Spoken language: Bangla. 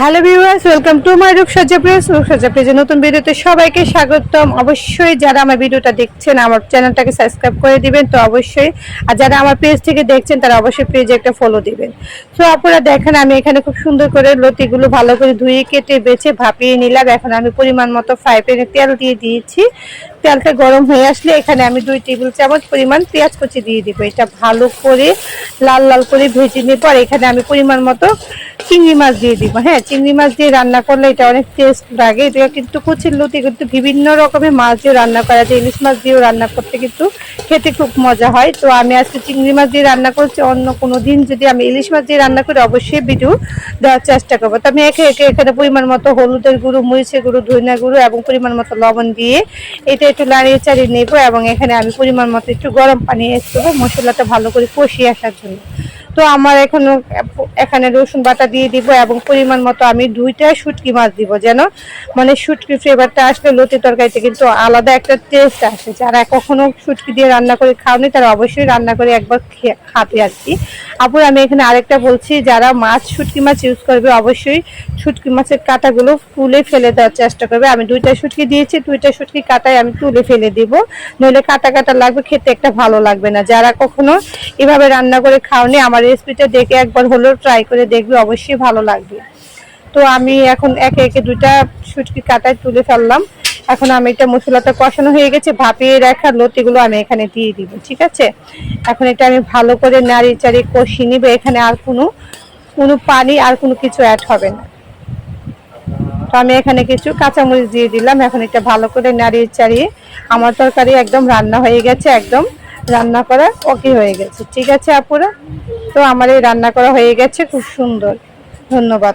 Hello viewers, welcome to my Rupsajja press Rupsajja প্রেজের নতুন ভিডিওতে সবাইকে স্বাগতম। অবশ্যই যারা আমার ভিডিওটা দেখছেন, আমার চ্যানেলটাকে সাবস্ক্রাইব করে দিবেন তো অবশ্যই। আর যারা আমার পেজ থেকে দেখছেন, তারা অবশ্যই পেজে একটা ফলো দিবেন। তো আপনারা দেখেন, আমি এখানে খুব সুন্দর করে লতিগুলো ভালো করে ধুয়ে কেটে, বেছে, ভাপিয়ে নিলাম। এখন আমি পরিমাণ মতো ফ্রাই প্যানে তেল দিয়ে দিয়েছি। তেলটা গরম হয়ে আসলে এখানে আমি দুই টেবিল চামচ পরিমাণ পেঁয়াজ কুচি দিয়ে দিব। এটা ভালো করে লাল লাল করে ভেজে নেব আর এখানে আমি পরিমাণ মতো চিংড়ি মাছ দিয়ে দিব। হ্যাঁ চিংড়ি মাছ দিয়ে রান্না করলে এটা অনেক টেস্ট লাগে। এটা কিন্তু কুচির লুতি কিন্তু বিভিন্ন রকমের মাছ দিয়ে রান্না করা যায়। ইলিশ মাছ দিয়েও রান্না করতে কিন্তু খেতে খুব মজা হয়। তো আমি আজকে চিংড়ি মাছ দিয়ে রান্না করছি। অন্য কোনো দিন যদি আমি ইলিশ মাছ দিয়ে রান্না করি, অবশ্যই ভিডিও দেওয়ার চেষ্টা করব। তো আমি একে একে এখানে পরিমাণ মতো হলুদের গুঁড়ো, মরিচের গুঁড়ো ধনিয়া গুঁড়ো এবং পরিমাণ মতো লবণ দিয়ে এটা একটু লাড়িয়ে চাড়িয়ে নেব এবং এখানে আমি পরিমাণ মতো একটু গরম পানি এসে করব মশলাটা ভালো করে কষিয়ে আসার জন্য। তো আমার এখন এখানে রসুন বাটা দিয়ে দিব এবং পরিমাণ মতো আমি দুইটা শুটকি মাছ দিব যেন মানে শুটকি ফ্লেভারটা আসলে লতি তরকারিতে কিন্তু আলাদা একটা টেস্ট আসে। যারা কখনো শুটকি দিয়ে রান্না করে খাওনি, তারা অবশ্যই রান্না করে একবার খাবে আর কি। আপুর আমি এখানে আরেকটা বলছি, যারা মাছ, শুটকি মাছ ইউজ করবে, অবশ্যই শুটকি মাছের কাঁটাগুলো তুলে ফেলে দেওয়ার চেষ্টা করবে। আমি দুইটা শুটকি দিয়েছি, দুইটা শুটকি কাটাই আমি তুলে ফেলে দিব। নইলে কাটা কাটা লাগবে, খেতে একটা ভালো লাগবে না। যারা কখনো এভাবে রান্না করে খাওনি আমার রেসিপিটা দেখে একবার হলেও ট্রাই করে দেখবে, অবশ্যই ভালো লাগবে। তো আমি এখন একে একে দুইটা শুটকি কাটায় তুলে ফেললাম। এখন আমি এটা মশলাটা কষানো হয়ে গেছে, ভাপিয়ে রাখা লতিগুলো আমি এখানে দিয়ে দিব, ঠিক আছে? এখন এটা আমি ভালো করে নাড়ি চাড়ি কষিয়ে নিব, এখানে আর কোনো কোনো পানি আর কোনো কিছু অ্যাড হবে না। তো আমি এখানে কিছু কাঁচামরিচ দিয়ে দিলাম, এখন এটা ভালো করে নাড়িয়ে চাড়িয়ে আমার তরকারি একদম রান্না হয়ে গেছে একদম। রান্না করা ওকে হয়ে গেছে। ঠিক আছে আপুরা? তো আমার এই রান্না করা হয়ে গেছে, খুব সুন্দর। ধন্যবাদ।